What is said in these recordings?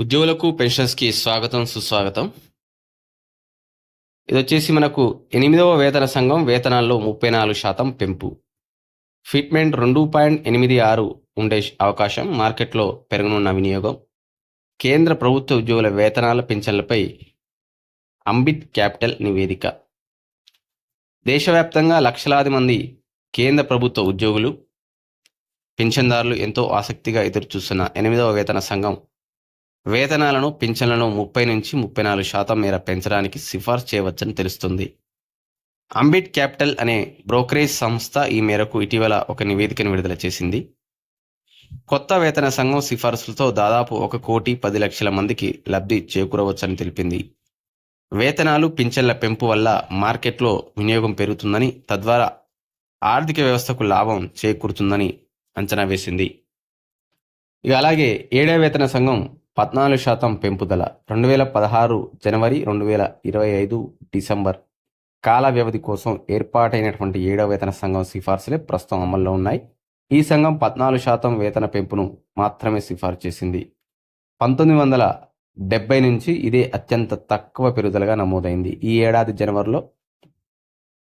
ఉద్యోగులకు పెన్షన్స్కి స్వాగతం సుస్వాగతం. ఇది వచ్చేసి మనకు ఎనిమిదవ వేతన సంఘం వేతనాల్లో ముప్పై నాలుగు శాతం పెంపు. ఫిట్మెంట్ రెండు పాయింట్ ఎనిమిది ఆరు ఉండే అవకాశం మార్కెట్లో పెరగనున్న వినియోగం. కేంద్ర ప్రభుత్వ ఉద్యోగుల వేతనాల పెన్షన్లపై అంబిత్ క్యాపిటల్ నివేదిక. దేశవ్యాప్తంగా లక్షలాది మంది కేంద్ర ప్రభుత్వ ఉద్యోగులు పెన్షన్దారులు ఎంతో ఆసక్తిగా ఎదురుచూస్తున్న ఎనిమిదవ వేతన సంఘం వేతనాలను పింఛన్లను ముప్పై నుంచి ముప్పై నాలుగు శాతం మేర పెంచడానికి సిఫార్సు చేయవచ్చని తెలుస్తుంది. అంబిట్ క్యాపిటల్ అనే బ్రోకరేజ్ సంస్థ ఈ మేరకు ఇటీవల ఒక నివేదికను విడుదల చేసింది. కొత్త వేతన సంఘం సిఫార్సులతో దాదాపు ఒక కోటి పది లక్షల మందికి లబ్ధి చేకూరవచ్చని తెలిపింది. వేతనాలు పింఛన్ల పెంపు వల్ల మార్కెట్లో వినియోగం పెరుగుతుందని తద్వారా ఆర్థిక వ్యవస్థకు లాభం చేకూరుతుందని అంచనా వేసింది. ఇక అలాగే ఏడవ వేతన సంఘం పద్నాలుగు శాతం పెంపుదల రెండు వేల పదహారు జనవరి రెండు వేల ఇరవై ఐదు డిసెంబర్ కాల వ్యవధి కోసం ఏర్పాటైనటువంటి ఏడవ వేతన సంఘం సిఫార్సులే ప్రస్తుతం అమల్లో ఉన్నాయి. ఈ సంఘం పద్నాలుగు శాతం వేతన పెంపును మాత్రమే సిఫార్సు చేసింది. పంతొమ్మిది వందల డెబ్బై నుంచి ఇదే అత్యంత తక్కువ పెరుగుదలగా నమోదైంది. ఈ ఏడాది జనవరిలో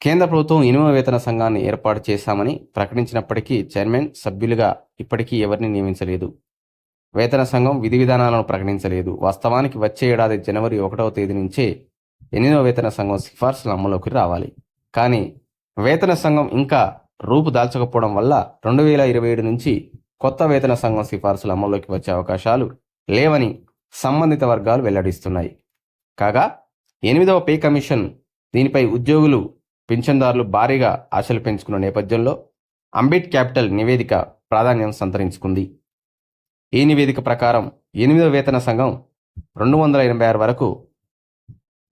కేంద్ర ప్రభుత్వం ఎనిమిదవ వేతన సంఘాన్ని ఏర్పాటు చేశామని ప్రకటించినప్పటికీ చైర్మన్ సభ్యులుగా ఇప్పటికీ ఎవరిని నియమించలేదు. వేతన సంఘం విధి విధానాలను ప్రకటించలేదు. వాస్తవానికి వచ్చే ఏడాది జనవరి ఒకటవ తేదీ నుంచే ఎనిమిదవ వేతన సంఘం సిఫార్సులు అమల్లోకి రావాలి. కానీ వేతన సంఘం ఇంకా రూపు దాల్చకపోవడం వల్ల రెండు వేల ఇరవై ఏడు నుంచి కొత్త వేతన సంఘం సిఫార్సులు అమల్లోకి వచ్చే అవకాశాలు లేవని సంబంధిత వర్గాలు వెల్లడిస్తున్నాయి. కాగా ఎనిమిదవ పే కమిషన్ దీనిపై ఉద్యోగులు పింఛన్దారులు భారీగా ఆశలు పెంచుకున్న నేపథ్యంలో అంబేడ్ క్యాపిటల్ నివేదిక ప్రాధాన్యం సంతరించుకుంది. ఈ నివేదిక ప్రకారం ఎనిమిదవ వేతన సంఘం రెండు వందల ఎనభై ఆరు వరకు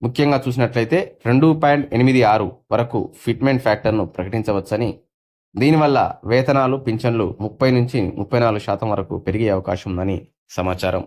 ముఖ్యంగా చూసినట్లయితే రెండు పాయింట్ ఎనిమిది ఆరు వరకు ఫిట్మెంట్ ఫ్యాక్టర్ను ప్రకటించవచ్చని దీనివల్ల వేతనాలు పింఛన్లు ముప్పై నుంచి ముప్పై నాలుగు శాతం వరకు పెరిగే అవకాశం ఉందని సమాచారం.